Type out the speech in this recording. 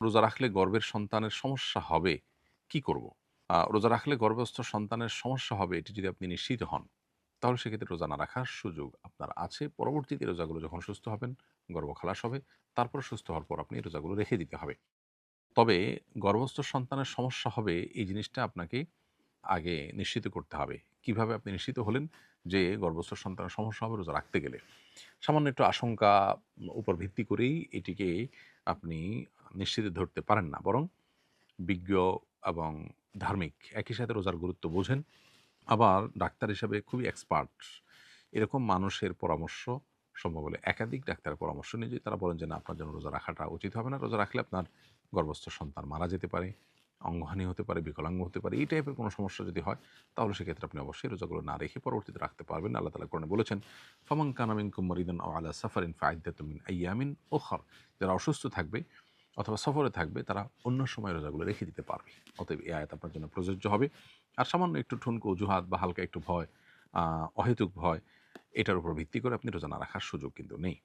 রোজা রাখলে গর্ভের সন্তানের সমস্যা হবে, কি করব? রোজা রাখলে গর্ভস্থ সন্তানের সমস্যা হবে, এটি যদি আপনি নিশ্চিত হন, তাহলে সেক্ষেত্রে রোজা না রাখার সুযোগ আপনার আছে। পরবর্তীতে রোজাগুলো যখন সুস্থ হবেন গর্ভ খালাস হবে, তারপর সুস্থ হওয়ার পর আপনি রোজাগুলো রেখে দিতে হবে। তবে গর্ভস্থ সন্তানের সমস্যা হবে, এই জিনিসটা আপনাকে আগে নিশ্চিত করতে হবে। কীভাবে আপনি নিশ্চিত হলেন যে গর্ভস্থ সন্তানের সমস্যা হবে রোজা রাখতে গেলে? সামান্য একটু আশঙ্কা উপর ভিত্তি করেই এটিকে আপনি নিশ্চিত ধরতে পারেন না। বরং বিজ্ঞ এবং ধার্মিক একই সাথে রোজার গুরুত্ব বোঝেন। আবার ডাক্তার হিসাবে খুবই এক্সপার্ট এরকম মানুষের পরামর্শ সম্ভব হলে একাধিক ডাক্তারের পরামর্শ নিয়ে যদি তারা বলেন যে, না, আপনার জন্য রোজা রাখাটা উচিত হবে না। রোজা রাখলে আপনার গর্ভস্থ সন্তান মারা যেতে পারে, অঙ্গহানি হতে পারে, বিকলাঙ্গ হতে পারে, এই টাইপের কোনো সমস্যা যদি হয়, তাহলে সেক্ষেত্রে আপনি অবশ্যই রোজাগুলো না রেখে পরবর্তীতে রাখতে পারবেন। আল্লাহ তালা কোরআনে বলেছেন ফামাং কানামিন কুমারিদান আলা সাফারিন ফাইদাতুমিন আইয়ামিন ওখর যারা অসুস্থ থাকবে অথবা সফরে থাকবে, তারা অন্য সময় রোজাগুলো রেখে দিতে পারবে। অতএব এই আয়াত আপনার জন্য প্রযোজ্য হবে। আর সামান্য একটু ঠুনকো অজুহাত বা হালকা একটু ভয় অহেতুক ভয়, এটার উপর ভিত্তি করে আপনি রোজা না রাখার সুযোগ কিন্তু নেই।